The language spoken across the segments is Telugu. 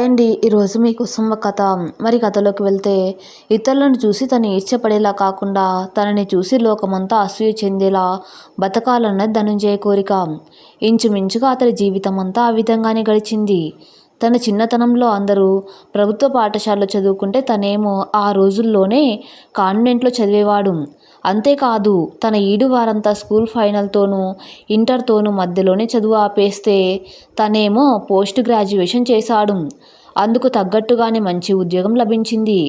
హాయ్ అండి ఈరోజు మీకోసం ఒక కథ. మరి కథలోకి వెళ్తే ఇతరులను చూసి తను ఈర్చపడేలా కాకుండా తనని చూసి లోకమంతా అసూయ చెందేలా బతకాలన్నది ధనుంజయ కోరిక. ఇంచుమించుగా అతడి జీవితం అంతా ఆ విధంగానే గడిచింది. తన చిన్నతనంలో అందరూ ప్రభుత్వ పాఠశాలలో చదువుకుంటే తనేమో ఆ రోజుల్లోనే కాన్వెంట్లో చదివేవాడు. అంతేకాదు తన ఈడు వారంతా స్కూల్ ఫైనల్తోనూ ఇంటర్తోనూ మధ్యలోనే చదువు ఆపేస్తే తనేమో పోస్ట్ గ్రాడ్యుయేషన్ చేశాడు. అందుకు తగ్గట్టుగానే మంచి ఉద్యోగం లభించింది.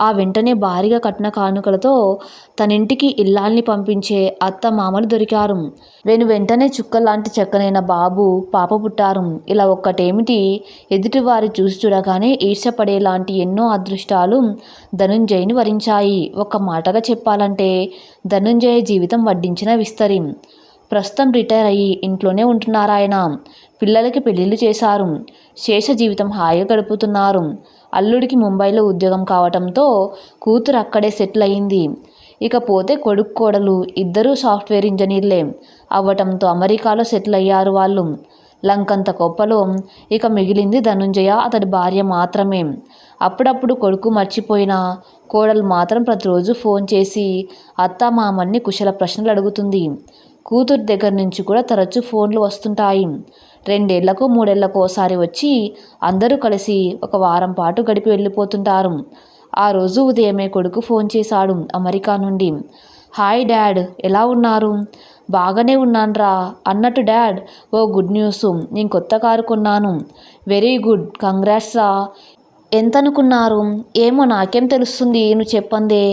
ఆ వెంటనే భారీగా కట్న కానుకలతో తన ఇంటికి ఇల్లాల్ని పంపించే అత్త మామలు దొరికారు. నేను వెంటనే చుక్కలాంటి చెక్కనైన బాబు పాప పుట్టారు. ఇలా ఒక్కటేమిటి? ఎదుటివారి చూసి చూడగానే ఈర్షపడేలాంటి ఎన్నో అదృష్టాలు ధనుంజయ్ని వరించాయి. ఒక మాటగా చెప్పాలంటే ధనుంజయ జీవితం వడ్డించిన విస్తరి. ప్రస్తుతం రిటైర్ అయ్యి ఇంట్లోనే ఉంటున్నారాయన. పిల్లలకి పెళ్ళిళ్ళు చేశారు. శేష జీవితం హాయిగా గడుపుతున్నారు. అల్లుడికి ముంబైలో ఉద్యోగం కావటంతో కూతురు అక్కడే సెటిల్ అయింది. ఇకపోతే కొడుకు కోడలు ఇద్దరూ సాఫ్ట్వేర్ ఇంజనీర్లే. అవ్వటంతో అమెరికాలో సెటిల్ అయ్యారు వాళ్ళు. లంకంత గొప్పలో ఇక మిగిలింది ధనుంజయ అతడి భార్య మాత్రమే. అప్పుడప్పుడు కొడుకు మర్చిపోయినా కోడలు మాత్రం ప్రతిరోజు ఫోన్ చేసి అత్తామామల్ని కుశల ప్రశ్నలు అడుగుతుంది. కూతురు దగ్గర నుంచి కూడా తరచూ ఫోన్లు వస్తుంటాయి. రెండేళ్ళకు మూడేళ్ళకు ఒకసారి వచ్చి అందరూ కలిసి ఒక వారం పాటు గడిపి వెళ్ళిపోతుంటారు. ఆ రోజు ఉదయమే కొడుకు ఫోన్ చేశాడు అమెరికా నుండి. హాయ్ డాడ్ ఎలా ఉన్నారు? బాగానే ఉన్నాన్రా అన్నట్టు డాడ్ ఓ గుడ్ న్యూస్ నేను కొత్త కారు కొన్నాను. వెరీ గుడ్ కంగ్రాట్స్ రా. ఎంత అనుకున్నారు ఏమో నాకేం తెలుస్తుంది? నువ్వు చెప్పందే.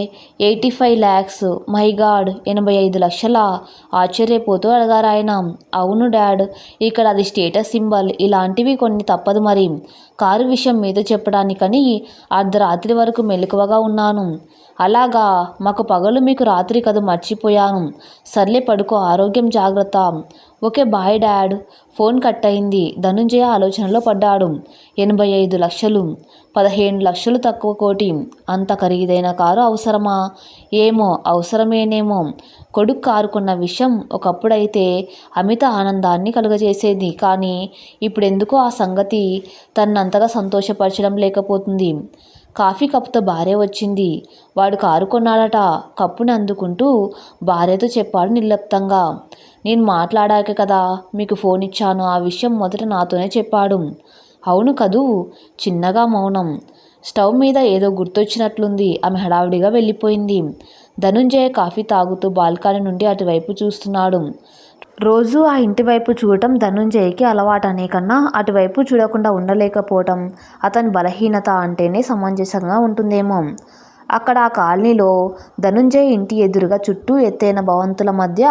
Eighty five lakhs my god ఎనభై ఐదు లక్షల? ఆశ్చర్యపోతూ అడగారు ఆయన. అవును డాడ్ ఇక్కడ అది స్టేటస్ సింబల్. ఇలాంటివి కొన్ని తప్పదు మరి. కారు విషయం మీద చెప్పడానికని అర్ధరాత్రి వరకు మెలకువగా ఉన్నాను. అలాగా మాకు పగలు మీకు రాత్రి కథ మర్చిపోయాను. సర్లే పడుకో ఆరోగ్యం జాగ్రత్త. Okay bye dad. Phone cut అయింది ధనుంజయ ఆలోచనలో పడ్డాడు. ఎనభై ఐదు లక్షలు. పదిహేను లక్షలు తక్కువ కోటి. అంత ఖరీదైన కారు అవసరమా? ఏమో అవసరమేనేమో. కొడుకు కారుకున్న విషయం ఒకప్పుడైతే అమిత ఆనందాన్ని కలుగజేసేది. కానీ ఇప్పుడెందుకో ఆ సంగతి తన్నంతగా సంతోషపరచడం లేకపోతుంది. కాఫీ కప్పుతో భార్య వచ్చింది. వాడు కారు కొన్నాడట. కప్పుని అందుకుంటూ భార్యతో చెప్పాడు నిర్లిప్తంగా. నేను మాట్లాడాక కదా మీకు ఫోన్ ఇచ్చాను. ఆ విషయం మొదట నాతోనే చెప్పాడు. అవును కదూ? చిన్నగా మౌనం. స్టవ్ మీద ఏదో గుర్తొచ్చినట్లుంది. ఆమె హడావిడిగా వెళ్ళిపోయింది. ధనుంజయ కాఫీ తాగుతూ బాల్కనీ నుండి అటువైపు చూస్తున్నాడు. రోజు ఆ ఇంటి వైపు చూడటం ధనుంజయకి అలవాటనే కన్నా అటువైపు చూడకుండా ఉండలేకపోవటం అతని బలహీనత అంటేనే సమంజసంగా ఉంటుందేమో. అక్కడ ఆ కాలనీలో ధనుంజయ్ ఇంటి ఎదురుగా చుట్టూ ఎత్తైన భవంతుల మధ్య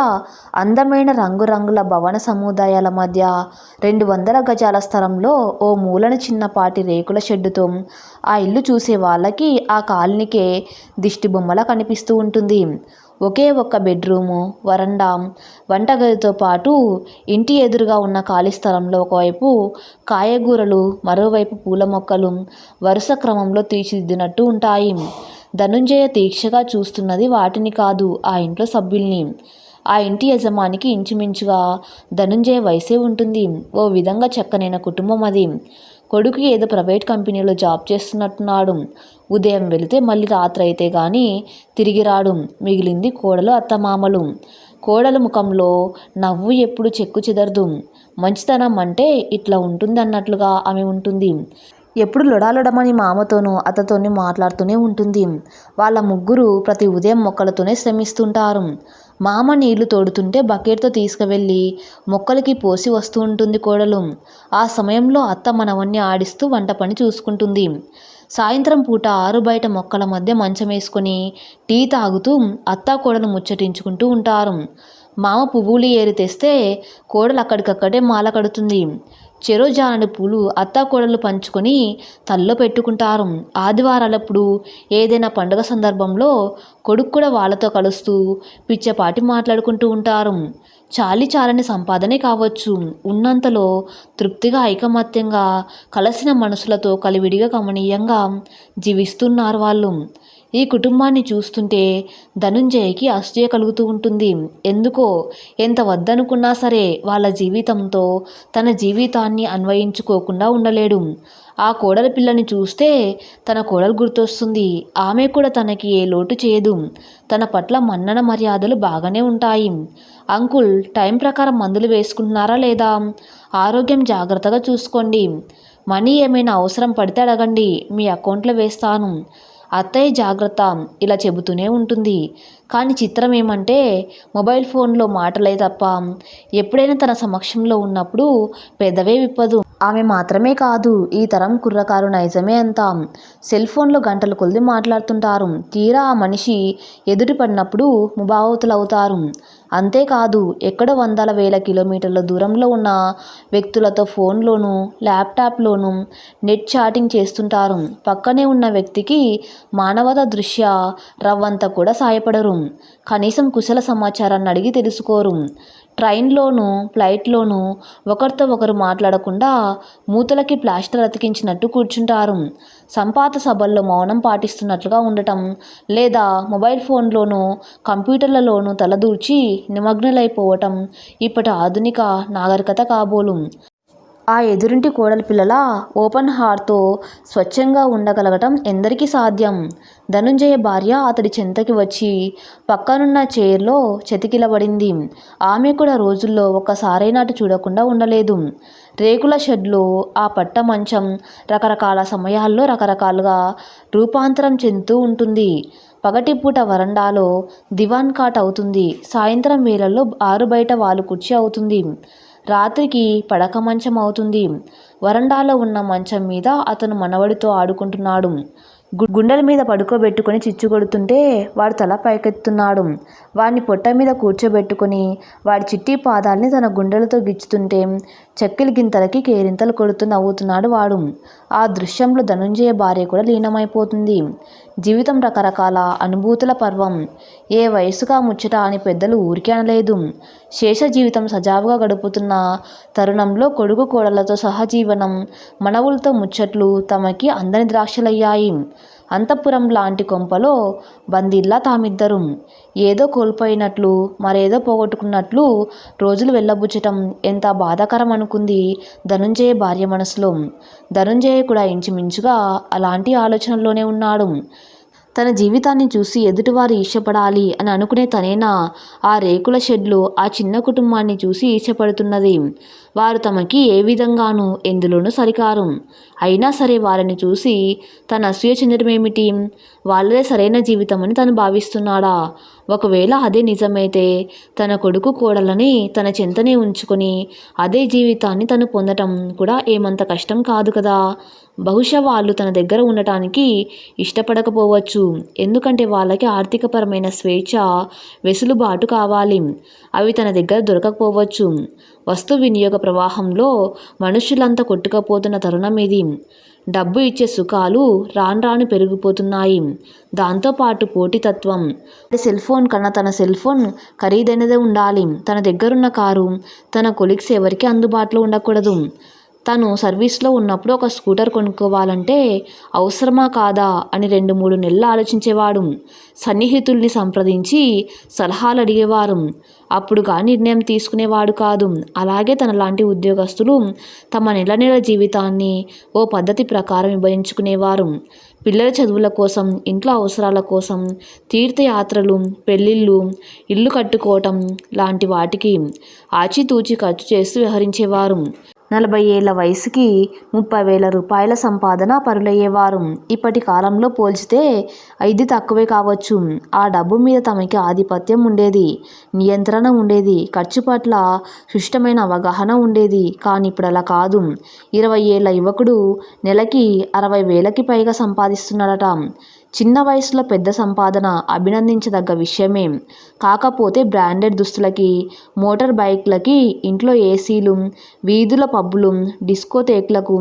అందమైన రంగురంగుల భవన సముదాయాల మధ్య రెండు వందల గజాల స్థలంలో ఓ మూలన చిన్నపాటి రేకుల షెడ్డుతో ఆ ఇల్లు చూసే వాళ్ళకి ఆ కాలనీకే దిష్టిబొమ్మల కనిపిస్తూ ఉంటుంది. ఒకే ఒక్క బెడ్రూము వరండా వంటగదితో పాటు ఇంటి ఎదురుగా ఉన్న ఖాళీ స్థలంలో ఒకవైపు కాయగూరలు మరోవైపు పూల మొక్కలు వరుస క్రమంలో తీర్చిదిద్దినట్టు ఉంటాయి. ధనుంజయ తీక్షగా చూస్తున్నది వాటిని కాదు ఆ ఇంట్లో సభ్యుల్ని. ఆ ఇంటి యజమానికి ఇంచుమించుగా ధనుంజయ వయసే ఉంటుంది. ఓ విధంగా చక్కనైన కుటుంబం అది. కొడుకు ఏదో ప్రైవేట్ కంపెనీలో జాబ్ చేస్తున్నట్టున్నాడు. ఉదయం వెళితే మళ్ళీ రాత్రి అయితే కానీ తిరిగి రాడు. మిగిలింది కోడలు అత్తమామలు. కోడల ముఖంలో నవ్వు ఎప్పుడు చెక్కు చెదరదు. మంచితనం అంటే ఇట్లా ఉంటుంది అన్నట్లుగా ఆమె ఉంటుంది. ఎప్పుడు లొడాలొడమని మామతోనూ అతతోని మాట్లాడుతూనే ఉంటుంది. వాళ్ళ ముగ్గురు ప్రతి ఉదయం మొక్కలతోనే శ్రమిస్తుంటారు. మామ నీళ్ళు తోడుతుంటే బకెట్తో తీసుకువెళ్ళి మొక్కలకి పోసి వస్తూ ఉంటుంది కోడలు. ఆ సమయంలో అత్త మనవన్ని ఆడిస్తూ వంట పని చూసుకుంటుంది. సాయంత్రం పూట ఆరు బయట మొక్కల మధ్య మంచం వేసుకొని టీ తాగుతూ అత్త కోడలు ముచ్చటించుకుంటూ ఉంటారు. మామ పువ్వులు ఏరి తెస్తే కోడలు అక్కడికక్కడే మాల కడుతుంది. చెరోజానని పూలు అత్తాకోడలు పంచుకొని తల్లో పెట్టుకుంటారు. ఆదివారాలప్పుడు ఏదైనా పండుగ సందర్భంలో కొడుకు కూడా వాళ్ళతో కలుస్తూ పిచ్చపాటి మాట్లాడుకుంటూ ఉంటారు. చాలి చాలని సంపాదనే కావచ్చు. ఉన్నంతలో తృప్తిగా ఐకమత్యంగా కలిసిన మనసులతో కలివిడిగా గమనీయంగా జీవిస్తున్నారు వాళ్ళు. ఈ కుటుంబాన్ని చూస్తుంటే ధనుంజయకి అసూయ కలుగుతూ ఉంటుంది. ఎందుకో? ఎంత వద్దనుకున్నా సరే వాళ్ళ జీవితంతో తన జీవితాన్ని అన్వయించుకోకుండా ఉండలేడు. ఆ కోడల పిల్లని చూస్తే తన కోడలు గుర్తొస్తుంది. ఆమె కూడా తనకి ఏ లోటు చేయదు. తన పట్ల మన్నన మర్యాదలు బాగానే ఉంటాయి. అంకుల్ టైం ప్రకారం మందులు వేసుకుంటున్నారా లేదా? ఆరోగ్యం జాగ్రత్తగా చూసుకోండి. మనీ ఏమైనా అవసరం పడితే అడగండి. మీ అకౌంట్లో వేస్తాను. అత్తయ్య జాగ్రత్త ఇలా చెబుతూనే ఉంటుంది. కానీ చిత్రం ఏమంటే మొబైల్ ఫోన్లో మాటలే తప్ప ఎప్పుడైనా తన సమక్షంలో ఉన్నప్పుడు పెదవే విప్పదు. ఆమె మాత్రమే కాదు ఈ తరం కుర్రకారు నైజమే అంతా. సెల్ ఫోన్లో గంటలు కొలిది మాట్లాడుతుంటారు. తీరా ఆ మనిషి ఎదుటి పడినప్పుడు ముభావతులవుతారు. అంతేకాదు ఎక్కడ వందల వేల కిలోమీటర్ల దూరంలో ఉన్న వ్యక్తులతో ఫోన్లోనూ ల్యాప్టాప్లోనూ నెట్ చాటింగ్ చేస్తుంటారు. పక్కనే ఉన్న వ్యక్తికి మానవత దృష్ట్యా రవ్వంత కూడా సాయపడరు. కనీసం కుశల సమాచారాన్ని అడిగి తెలుసుకోరు. ట్రైన్లోనూ ఫ్లైట్లోనూ ఒకరితో ఒకరు మాట్లాడకుండా మూతలకి ప్లాస్టర్ అతికించినట్టు కూర్చుంటారు. సంపాత సభల్లో మౌనం పాటిస్తున్నట్లుగా ఉండటం లేదా మొబైల్ ఫోన్లోనూ కంప్యూటర్లలోనూ తలదూర్చి నిమగ్నలైపోవటం ఇప్పటి ఆధునిక నాగరికత కాబోలు. ఆ ఎదురింటి కోడలి పిల్లల ఓపెన్ హార్ట్తో స్వచ్ఛంగా ఉండగలగటం ఎందరికీ సాధ్యం. ధనుంజయ భార్య అతడి చెంతకి వచ్చి పక్కనున్న చైర్లో చెతికిలబడింది. ఆమె కూడా రోజుల్లో ఒక్కసారైనా అటు చూడకుండా ఉండలేదు. రేకుల షెడ్లో ఆ పట్ట మంచం రకరకాల సమయాల్లో రకరకాలుగా రూపాంతరం చెందుతూ ఉంటుంది. పగటిపూట వరండాలో దివాన్ కాట్ అవుతుంది. సాయంత్రం వేళల్లో ఆరు బయట వాలు కుర్చీ అవుతుంది. రాత్రికి పడక మంచం అవుతుంది. వరండాలో ఉన్న మంచం మీద అతను మనవడితో ఆడుకుంటున్నాడు. గుండెల మీద పడుకోబెట్టుకొని చిచ్చు కొడుతుంటే వాడు తల పైకెత్తున్నాడు. వాడిని పొట్ట మీద కూర్చోబెట్టుకొని వాడి చిట్టి పాదాల్ని తన గుండెలతో గిచ్చుతుంటే చెక్కిలి గింతలకి కేరింతలు కొడుతూ నవ్వుతున్నాడు వాడు. ఆ దృశ్యంలో ధనుంజయ భార్య కూడా లీనమైపోతుంది. జీవితం రకరకాల అనుభూతుల పర్వం. ఏ వయసుగా ముచ్చట అని పెద్దలు ఊరికే అనలేదు. శేష జీవితం సజావుగా గడుపుతున్న తరుణంలో కొడుకు కోడలతో సహజీవనం మనవులతో ముచ్చట్లు తమకి అందని ద్రాక్షలయ్యాయి. అంతఃపురం లాంటి కొంపలో బందీల్లా తామిద్దరు. ఏదో కోల్పోయినట్లు మరేదో పోగొట్టుకున్నట్లు రోజులు వెళ్ళబుచ్చటం ఎంత బాధాకరం అనుకుంది ధనుంజయ భార్య మనసులో. ధనుంజయ కూడా ఇంచుమించుగా అలాంటి ఆలోచనలోనే ఉన్నాడు. తన జీవితాన్ని చూసి ఎదుటివారు ఇష్టపడాలి అని అనుకునే తనేనా ఆ రేకుల షెడ్లు ఆ చిన్న కుటుంబాన్ని చూసి ఈర్ష్యపడుతున్నది. వారు తమకి ఏ విధంగానూ ఎందులోనూ సరికారు. అయినా సరే వారిని చూసి తన అసూయ చెందడమేమిటి వాళ్ళదే సరైన జీవితం అని తను భావిస్తున్నాడా? ఒకవేళ అదే నిజమైతే తన కొడుకు కోడలని తన చెంతనే ఉంచుకొని అదే జీవితాన్ని తను పొందటం కూడా ఏమంత కష్టం కాదు కదా? బహుశా వాళ్ళు తన దగ్గర ఉండటానికి ఇష్టపడకపోవచ్చు. ఎందుకంటే వాళ్ళకి ఆర్థికపరమైన స్వేచ్ఛ వెసులుబాటు కావాలి. అవి తన దగ్గర దొరకకపోవచ్చు. వస్తు వినియోగ ప్రవాహంలో మనుషులంతా కొట్టుకపోతున్న తరుణం ఇది. డబ్బు ఇచ్చే సుఖాలు రాను రాను పెరిగిపోతున్నాయి. దాంతోపాటు పోటీతత్వం. సెల్ ఫోన్ కన్నా తన సెల్ ఫోన్ ఖరీదైనదే ఉండాలి. తన దగ్గరున్న కారు తన కొలిక్స్ ఎవరికి అందుబాటులో ఉండకూడదు. తను సర్వీస్లో ఉన్నప్పుడు ఒక స్కూటర్ కొనుక్కోవాలంటే అవసరమా కాదా అని రెండు మూడు నెలలు ఆలోచించేవాడు. సన్నిహితుల్ని సంప్రదించి సలహాలు అడిగేవారు అప్పుడు కానీ నిర్ణయం తీసుకునేవాడు కాదు. అలాగే తన లాంటి ఉద్యోగస్తులు తమ నెల నెల జీవితాన్ని ఓ పద్ధతి ప్రకారం విభజించుకునేవారు. పిల్లల చదువుల కోసం ఇంట్లో అవసరాల కోసం తీర్థయాత్రలు పెళ్ళిళ్ళు ఇల్లు కట్టుకోవటం లాంటి వాటికి ఆచితూచి ఖర్చు చేస్తూ వ్యవహరించేవారు. నలభై ఏళ్ళ వయసుకి ముప్పై వేల రూపాయల సంపాదన పరులయ్యేవారు. ఇప్పటి కాలంలో పోల్చితే ఇది తక్కువే కావచ్చు. ఆ డబ్బు మీద తమకి ఆధిపత్యం ఉండేది. నియంత్రణ ఉండేది. ఖర్చు పట్ల సుష్టమైన అవగాహన ఉండేది. కానీ ఇప్పుడు అలా కాదు. ఇరవై ఏళ్ళ యువకుడు నెలకి అరవై వేలకి పైగా సంపాదిస్తున్నాడట. చిన్న వయసులో పెద్ద సంపాదన అభినందించదగ్గ విషయమే. కాకపోతే బ్రాండెడ్ దుస్తులకి మోటార్ బైక్లకి ఇంట్లో ఏసీలు వీధుల పబ్బులు డిస్కోతేక్లకు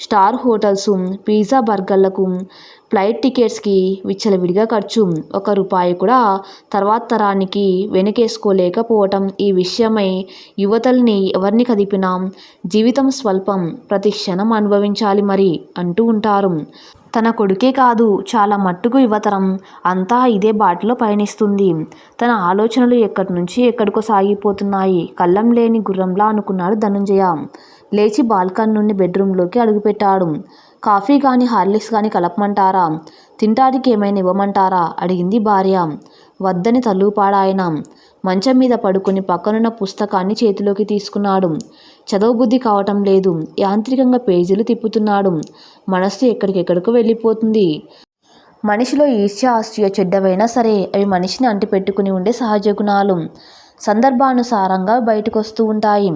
స్టార్ హోటల్స్ పిజ్జా బర్గర్లకు ఫ్లైట్ టికెట్స్కి విచ్చలవిడిగా ఖర్చు. ఒక రూపాయి కూడా తర్వాత తరానికి వెనకేసుకోలేకపోవటం ఈ విషయమై యువతల్ని ఎవరిని కదిపినా జీవితం స్వల్పం ప్రతి క్షణం అనుభవించాలి మరి అంటూ ఉంటారు. తన కొడుకే కాదు చాలా మట్టుకు యువతరం. అంతా ఇదే బాటలో పయనిస్తుంది. తన ఆలోచనలు ఎక్కడి నుంచి ఎక్కడికో సాగిపోతున్నాయి. కళ్ళం లేని గుర్రంలా అనుకున్నాడు ధనుంజయ. లేచి బాల్కన్ నుండి బెడ్రూమ్లోకి అడుగుపెట్టాడు. కాఫీ కానీ హార్లిక్స్ కానీ కలపమంటారా? తింటానికి ఏమైనా ఇవ్వమంటారా? అడిగింది భార్య. వద్దని తల్లుపాడాయన మంచం మీద పడుకుని పక్కనున్న పుస్తకాన్ని చేతిలోకి తీసుకున్నాడు. చదవబుద్ధి కావటం లేదు. యాంత్రికంగా పేజీలు తిప్పుతున్నాడు. మనస్సు ఎక్కడికెక్కడికో వెళ్ళిపోతుంది. మనిషిలో ఈర్ష్య ఆస్ట్రియ చెడ్డవైనా సరే అవి మనిషిని అంటిపెట్టుకుని ఉండే సహజ గుణాలు. సందర్భానుసారంగా బయటకు వస్తూ ఉంటాయి.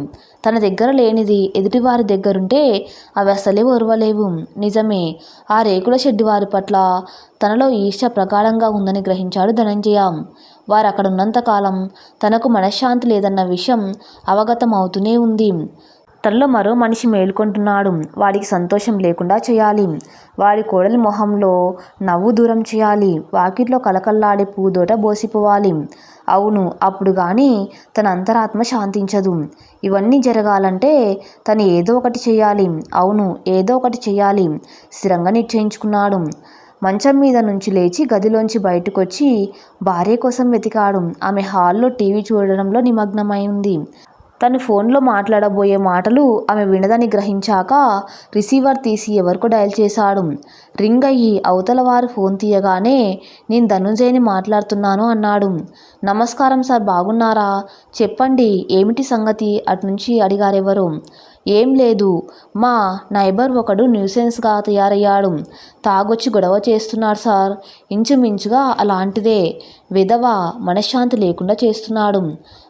తన దగ్గర లేనిది ఎదుటివారి దగ్గరుంటే అవి అసలే ఓర్వలేవు నిజమే ఆ రేకుల షెడ్డు వారి పట్ల తనలో ఈర్ష ప్రగాఢంగా ఉందని గ్రహించాడు ధనంజయ. వారు అక్కడ ఉన్నంతకాలం తనకు మనశ్శాంతి లేదన్న విషయం అవగతం అవుతూనే ఉంది. తనలో మరో మనిషి మేల్కొంటున్నాడు. వాడికి సంతోషం లేకుండా చేయాలి. వాడి కోడలి మొహంలో నవ్వు దూరం చేయాలి. వాకిట్లో కలకల్లాడే పూదోట బోసిపోవాలి. అవును అప్పుడు కానీ తన అంతరాత్మ శాంతించదు. ఇవన్నీ జరగాలంటే తను ఏదో ఒకటి చేయాలి. అవును ఏదో ఒకటి చేయాలి. స్థిరంగా నిశ్చయించుకున్నాడు. మంచం మీద నుంచి లేచి గదిలోంచి బయటకొచ్చి భార్య కోసం వెతికాడు. ఆమె హాల్లో టీవీ చూడడంలో నిమగ్నమైంది. తను ఫోన్లో మాట్లాడబోయే మాటలు ఆమె వినదని గ్రహించాక రిసీవర్ తీసి ఎవరికో డయల్ చేశాడు. రింగ్ అయ్యి అవతల వారు ఫోన్ తీయగానే నేను ధనుంజయని మాట్లాడుతున్నాను అన్నాడు. నమస్కారం సార్ బాగున్నారా? చెప్పండి ఏమిటి సంగతి? అటునుంచి అడిగారెవరు. ఏం లేదు. మా నైబర్ ఒకడు న్యూసెన్స్గా తయారయ్యాడు. తాగొచ్చి గొడవ చేస్తున్నాడు సార్. ఇంచుమించుగా అలాంటిదే. విధవ మనశ్శాంతి లేకుండా చేస్తున్నాడు.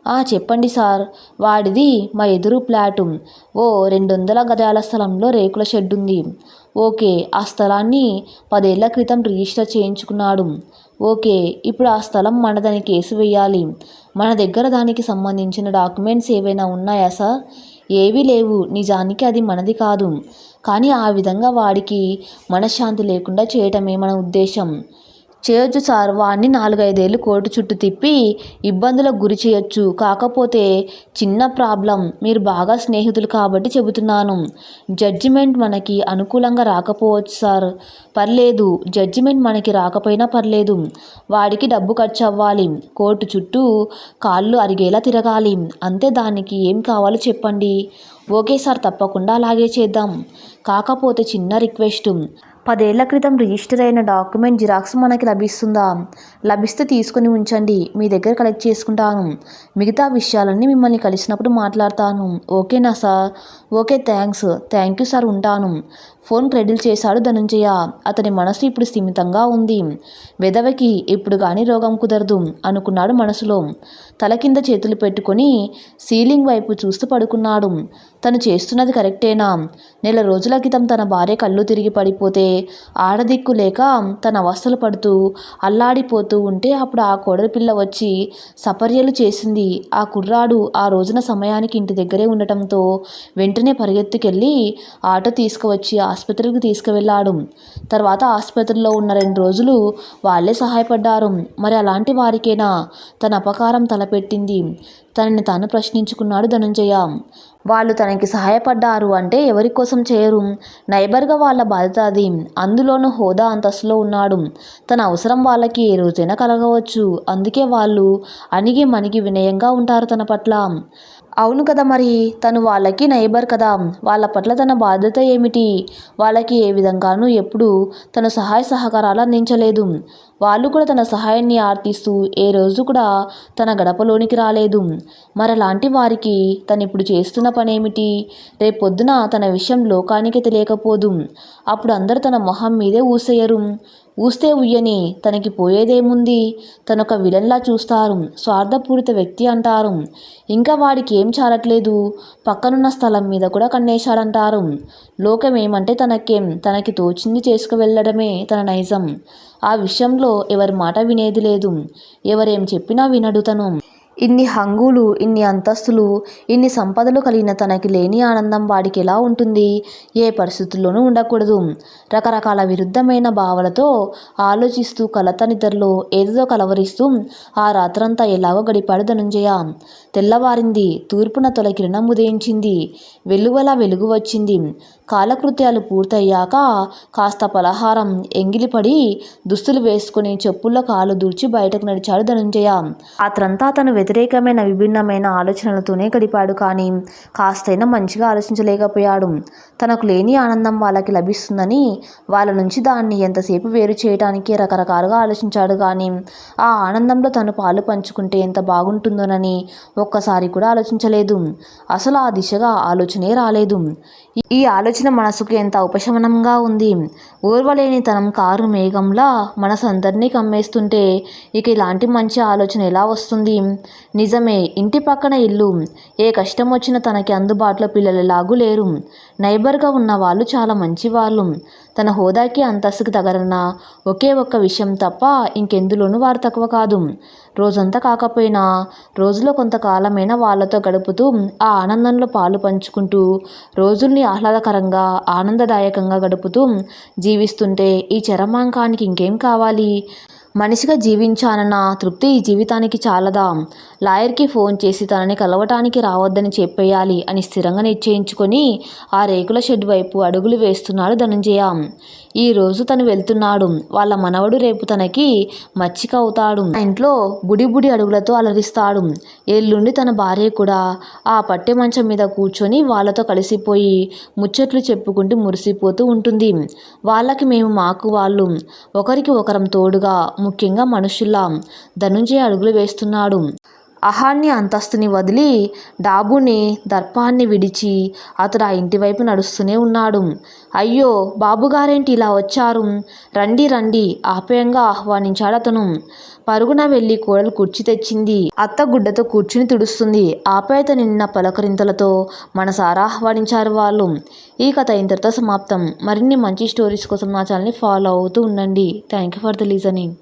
ఆ చెప్పండి సార్. వాడిది మా ఎదురు ప్లాటు ఓ రెండు వందల గజాల స్థలంలో రేకుల షెడ్ ఉంది ఓకే ఆ స్థలాన్ని పదేళ్ళ క్రితం రిజిస్టర్ చేయించుకున్నాడు. ఓకే ఇప్పుడు ఆ స్థలం మనదని కేసు వేయాలి. మన దగ్గర దానికి సంబంధించిన డాక్యుమెంట్స్ ఏవైనా ఉన్నాయా సార్? ఏవీ లేవు. నిజానికి అది మనది కాదు. కానీ ఆ విధంగా వాడికి మనశ్శాంతి లేకుండా చేయటమే మన ఉద్దేశం. చేయొచ్చు సార్ వాడిని నాలుగైదేళ్ళు కోర్టు చుట్టూ తిప్పి ఇబ్బందులకు గురి చేయొచ్చు. కాకపోతే చిన్న ప్రాబ్లం. మీరు బాగా స్నేహితులు కాబట్టి చెబుతున్నాను. జడ్జిమెంట్ మనకి అనుకూలంగా రాకపోవచ్చు సార్. పర్లేదు. జడ్జిమెంట్ మనకి రాకపోయినా పర్లేదు. వాడికి డబ్బు ఖర్చు అవ్వాలి కోర్టు చుట్టూ కాళ్ళు అరిగేలా తిరగాలి. అంతే దానికి ఏం కావాలో చెప్పండి. ఓకే సార్ తప్పకుండా అలాగే చేద్దాం. కాకపోతే చిన్న రిక్వెస్ట్. పదేళ్ళ క్రితం రిజిస్టర్ అయిన డాక్యుమెంట్ జిరాక్స్ మనకి లభిస్తుందా? లభిస్తే తీసుకొని ఉంచండి. మీ దగ్గర కలెక్ట్ చేసుకుంటాను. మిగతా విషయాలన్నీ మిమ్మల్ని కలిసినప్పుడు మాట్లాడతాను. ఓకేనా sir? Okay thanks. Thank you sir ఉంటాను. ఫోన్ క్రెడిల్ చేశాడు ధనుంజయ. అతని మనసు ఇప్పుడు స్థిమితంగా ఉంది. వెదవకి ఇప్పుడు కానీ రోగం కుదరదు అనుకున్నాడు మనసులో. తల కింద చేతులు పెట్టుకొని సీలింగ్ వైపు చూస్తూ పడుకున్నాడు. తను చేస్తున్నది కరెక్టేనా? నెల రోజుల క్రితం తన భార్య కళ్ళు తిరిగి పడిపోతే ఆడదిక్కు లేక తన అవస్థలు పడుతూ అల్లాడిపోతూ ఉంటే అప్పుడు ఆ కోడలి పిల్ల వచ్చి సపర్యలు చేసింది. ఆ కుర్రాడు ఆ రోజున సమయానికి ఇంటి దగ్గరే ఉండటంతో వెంటనే పరిగెత్తుకెళ్ళి ఆటో తీసుకువచ్చి ఆసుపత్రికి తీసుకువెళ్ళాడు తర్వాత ఆసుపత్రిలో ఉన్న రెండు రోజులు వాళ్ళే సహాయపడ్డారు. మరి అలాంటి వారికేనా? తన అపకారం తలపెట్టింది. తనని తాను ప్రశ్నించుకున్నాడు ధనుంజయ. వాళ్ళు తనకి సహాయపడ్డారు అంటే ఎవరి కోసం చేయరు? నైబర్గా వాళ్ళ బాధ్యత అది. అందులోనూ హోదా అంతస్తులో ఉన్నాడు. తన అవసరం వాళ్ళకి ఏ రోజైనా కలగవచ్చు. అందుకే వాళ్ళు అణిగి మణిగి వినయంగా ఉంటారు తన పట్ల. అవును కదా మరి తను వాళ్ళకి నైబర్ కదా. వాళ్ళ పట్ల తన బాధ్యత ఏమిటి? వాళ్ళకి ఏ విధంగానూ ఎప్పుడు తన సహాయ సహకారాలు అందించలేదు. వాళ్ళు కూడా తన సహాయాన్ని ఆర్తిస్తూ ఏ రోజు కూడా తన గడపలోనికి రాలేదు. మరలాంటి వారికి తను ఇప్పుడు చేస్తున్న పనేమిటి? రేపొద్దున తన విషయం లోకానికి తెలియకపోదు. అప్పుడు అందరూ తన మొహం మీదే ఊసేయరు. ఊస్తే ఉయ్యని తనకి పోయేదేముంది? తనొక విలన్లా చూస్తారు స్వార్థపూరిత వ్యక్తి అంటారు. ఇంకా వాడికి ఏం చాలట్లేదు? పక్కనున్న స్థలం మీద కూడా కన్నేశాడంటారు. లోకం ఏమంటే తనకేం తనకి తోచింది చేసుకు వెళ్ళడమే తన నైజం. ఆ విషయంలో ఎవరి మాట వినేది లేదు. ఎవరేం చెప్పినా వినడు తను. ఇన్ని హంగులు ఇన్ని అంతస్తులు ఇన్ని సంపదలు కలిగిన తనకి లేని ఆనందం వాడికి ఎలా ఉంటుంది? ఏ పరిస్థితుల్లోనూ ఉండకూడదు. రకరకాల విరుద్ధమైన భావాలతో ఆలోచిస్తూ కలత నిద్రలో ఏదో కలవరిస్తూ ఆ రాత్రంతా ఎలాగో గడిపాడు ధనుంజయ. తెల్లవారింది తూర్పున తొలకిరణం ఉదయించింది. వెలువల వెలుగు వచ్చింది. కాలకృత్యాలు పూర్తయ్యాక కాస్త పలహారం ఎంగిలిపడి దుస్తులు వేసుకుని చెప్పుల్లో కాలు దూర్చి బయటకు నడిచాడు ధనుంజయ. రాత్రంతా అతను వ్యతిరేకమైన విభిన్నమైన ఆలోచనలతోనే గడిపాడు కానీ కాస్తైనా మంచిగా ఆలోచించలేకపోయాడు. తనకు లేని ఆనందం వాళ్ళకి లభిస్తుందని వాళ్ళ నుంచి దాన్ని ఎంతసేపు వేరు చేయడానికి రకరకాలుగా ఆలోచించాడు కానీ ఆ ఆనందంలో తను పాలు పంచుకుంటే ఎంత బాగుంటుందోనని ఒక్కసారి కూడా ఆలోచించలేదు. అసలు ఆ దిశగా ఆలోచనే రాలేదు. ఈ- ఆలోచన ఆలోచన మనసుకు ఎంత ఉపశమనంగా ఉంది. ఊర్వలేని తనం కారు మేఘంలా మనసు అందరినీ కమ్మేస్తుంటే ఇక ఇలాంటి మంచి ఆలోచన ఎలా వస్తుంది? నిజమే ఇంటి పక్కన ఇల్లు. ఏ కష్టం వచ్చినా తనకి అందుబాటులో పిల్లలు ఎలాగూ లేరు. నైబర్గా ఉన్న వాళ్ళు చాలా మంచివాళ్ళు. తన హోదాకి అంతస్తుకి తగరన్న ఒకే ఒక్క విషయం తప్ప ఇంకెందులోనూ వారు తక్కువ కాదు. రోజంతా కాకపోయినా రోజులో కొంతకాలమైనా వాళ్ళతో గడుపుతూ ఆ ఆనందంలో పాలు పంచుకుంటూ రోజుల్ని ఆహ్లాదకరంగా ఆనందదాయకంగా గడుపుతూ జీవిస్తుంటే ఈ చరమాంకానికి ఇంకేం కావాలి? మనిషిగా జీవించానన్న తృప్తి ఈ జీవితానికి చాలదా? లాయర్కి ఫోన్ చేసి తనని కలవటానికి రావద్దని చెప్పేయాలి అని స్థిరంగా నిశ్చయించుకొని ఆ రేకుల షెడ్ వైపు అడుగులు వేస్తున్నాడు ధనంజయ. ఈ రోజు తను వెళ్తున్నాడు. వాళ్ళ మనవడు రేపు తనకి మచ్చిక అవుతాడు. ఇంట్లో బుడి బుడి అడుగులతో అలరిస్తాడు. ఎల్లుండి తన భార్య కూడా ఆ పట్టె మంచం మీద కూర్చొని వాళ్ళతో కలిసిపోయి ముచ్చట్లు చెప్పుకుంటూ మురిసిపోతూ ఉంటుంది. వాళ్ళకి మేము మాకు వాళ్ళు. ఒకరికి ఒకరం తోడుగా ముఖ్యంగా మనుషుల్లా ధనుంజయ అడుగులు వేస్తున్నాడు. అహాన్ని అంతస్తుని వదిలి డాబుని దర్పాన్ని విడిచి అతడు ఆ ఇంటి వైపు నడుస్తూనే ఉన్నాడు. అయ్యో బాబుగారేంటి ఇలా వచ్చారు? రండి రండి ఆప్యాయంగా ఆహ్వానించాడు అతను. పరుగున వెళ్ళి కోడలు కుర్చీ తెచ్చింది. అత్త గుడ్డతో కూర్చుని తుడుస్తుంది. ఆప్యాయత నిన్న పలకరింతలతో మనసారా ఆహ్వానించారు వాళ్ళు. ఈ కథ ఇంతటితో సమాప్తం. మరిన్ని మంచి స్టోరీస్ కోసం నా ఛానల్ని ఫాలో అవుతూ ఉండండి. Thank you for the listening.